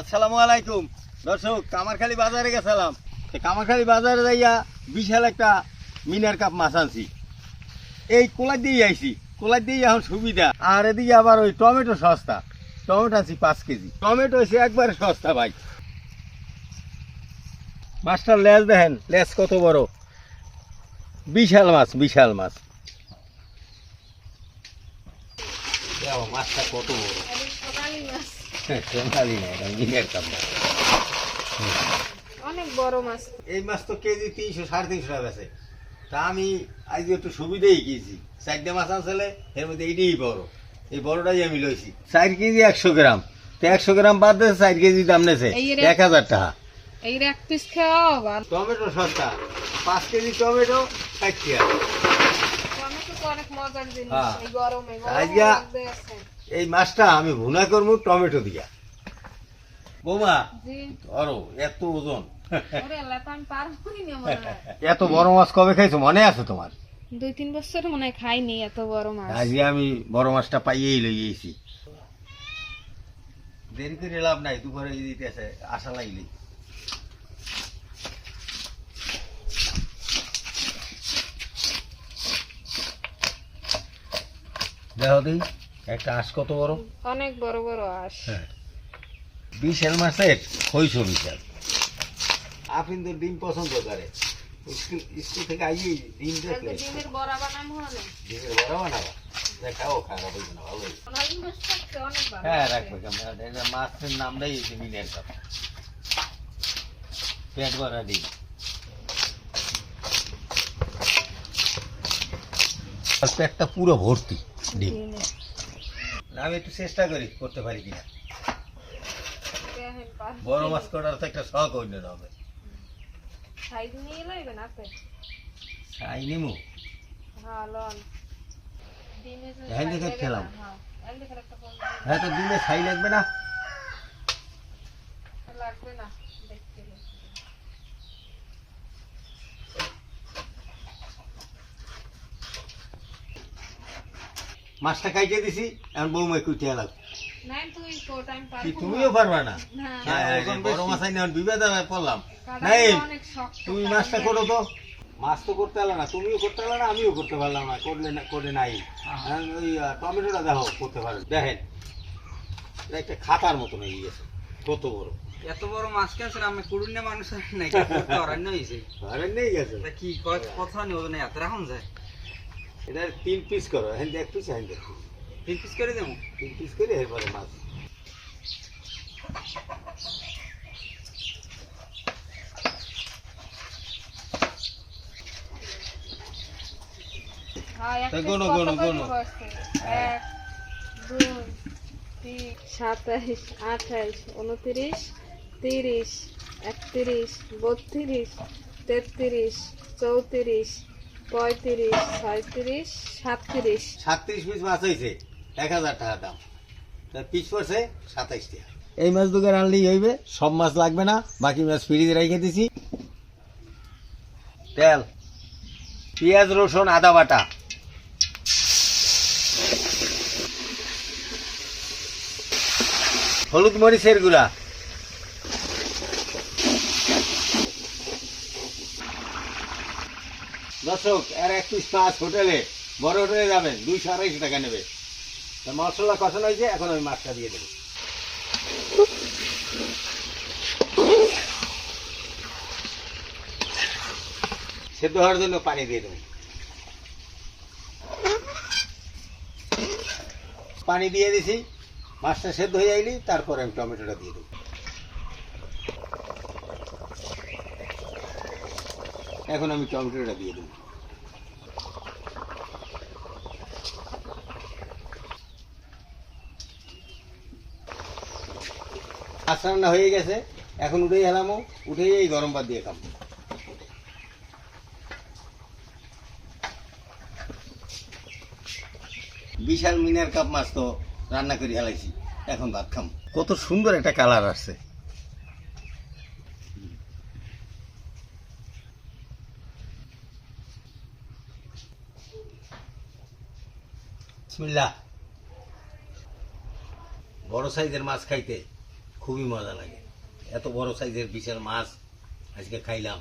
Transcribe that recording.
আসসালামু আলাইকুম। দর্শক, কামারখালী বাজারে গেছিলাম। কামারখালী বাজারে যাইয়া বিশাল একটা মিনার কাপ মাছ আনছি। এই কোলাই দিয়ে আইছি। কোলাই দিয়ে এখন সুবিধা। আর এদিকে আবার ওই টমেটো সস্তা। টমেটো আছি পাঁচ কেজি। টমেটো হচ্ছে একবারে সস্তা ভাই। মাছটার লেজ দেখেন, লেজ কত বড়। বিশাল মাছ বিশাল মাছ। মাছটা কত বড়। সোনালি না এটা মিনার কাপ অনেক বড় মাছ। এই মাছ তো কেজি তিনশো সাড়ে তিনশো টাকা আছে তা আমি আজ একটু সুবিধাই চারটে মাছ আনছিলে এর মধ্যে এইটাই বড়। এই বড়টাই আমি লইছি। চার কেজি একশো গ্রাম। তো একশো গ্রাম বাদ দিয়েছে চার কেজি দাম নেছে এক হাজার টাকা। এই এক পিস খাওয়া টমেটো সস্তা। পাঁচ কেজি টমেটো ষাট টাকা। টমেটো তো অনেক মজার জিনিস হ্যাঁ। গরমে। আজকে-। এই মাছটা আমি ভুনা করব টমেটো দিয়া। বৌমা ধরো এত ওজন। এত বড় মাছ কবে খাইছো? মনে আছে তোমার? দুই তিন বছর মনে খাইনি এত বড় মাছ। আজকে আমি বড় মাছটা পাইয়েই লইয়েছি দেরি করে লাভ নাই দুপুরে দিতে আছে আশা লাগলি দেখো দিই একটা আঁশ কত বড়? অনেক বড় বড় আস হ্যাঁ। বিশাল মাছের হইছ বিশাল। আপনি তো ডিম পছন্দ করে। স্কুল স্কুল থেকে আইয়ে ডিম দেখলে। ডিমের বড়া বানাবো না ডিমের বড় বানাবা? দেখাও খারাপ হইবে না ভালো হ্যাঁ রাখবে ক্যামেরাটা মাছের নামটাই হচ্ছে মিনের কাপ পেট ভরা ডিম। পেটটা পুরো ভর্তি ডিম। ডিমে। আমি একটু চেষ্টা করি করতে পারি কিনা। বড় মাছ করার তো একটা শখ অন্য হবে নিমু। হ্যাঁ হ্যাঁ, দেখে খেলাম। হ্যাঁ। হ্যাঁ তো দিনে ছাই লাগবে না? লাগবে না। মাছটা খাইতে দিছি এখন বৌমা কুইতে এলাম নাই তুই কোট আমি কি তুমিও পারবা না? না। হ্যাঁ, হ্যাঁ, হ্যাঁ, বড় মাছ আইনে এখন বিবাদ পড়লাম। নাই আমি অনেক শক্ত তুমি মাছটা করো তো। মাছ তো করতে পারল না তুমিও করতে পারল না আমিও করতে পারলাম না করলে না করে নাই। এখন ওই টমেটোটা দেখো করতে পারো। দেখেন একটা খাতার মতন হয়ে গেছে কত বড়। এত বড় মাছ কেন আমি কুড়ুন্নে মানুষ নাই করতে অরণ্য হয়েছে? নেই গেছে। তা কি কথা নিয়ে ওজনে এত রাখুন যায়। এটা তিন পিস করো হ্যাঁ এক পিস হ্যাঁ তিন পিস করে দেবো? তিন পিস করে এরপরে মাছ। হ্যাঁ, এক তা piece গোনো, গোনো, গোনো। এক, দুই, তিন, সাতাইশ আঠাইশ উনত্রিশ তিরিশ একত্রিশ বত্রিশ তেত্রিশ চৌত্রিশ পঁয়ত্রিশ ছয়ত্রিশ সাতত্রিশ সাতত্রিশ পিস মাছ হয়েছে এক হাজার টাকা দাম। পিস পড়ছে সাতাইশ টাকা। এই মাছ দোকান আনলেই হইবে সব মাছ লাগবে না বাকি মাছ ফ্রিজে রেখে দিছি। তেল পেঁয়াজ রসুন আদা বাটা। হলুদ মরিচের গুঁড়া। দর্শক, আর এক মাছ হোটেলে বড় হোটেলে যাবেন, দুইশো আড়াইশো টাকা নেবে। তা মশলা কষানো হয়েছে এখন আমি মাছটা দিয়ে দেবো। সেদ্ধ হওয়ার জন্য পানি দিয়ে দেবো। পানি দিয়ে দিছি, মাছটা সেদ্ধ হয়ে যাইলি তারপর আমি টমেটোটা দিয়ে দেবো। এখন আমি টমেটোটা দিয়ে দেবো। মাছ রান্না হয়ে গেছে। এখন উঠেই হেলামো উঠে এই গরম ভাত দিয়ে খাব বিশাল মিনার কাপ মাছ তো রান্না করে হেলাইছি এখন ভাত খাম। কত সুন্দর একটা কালার আসছে। বিসমিল্লাহ। বড় সাইজের মাছ খাইতে। খুবই মজা লাগে। এত বড় সাইজের বিশাল মাছ আজকে খাইলাম।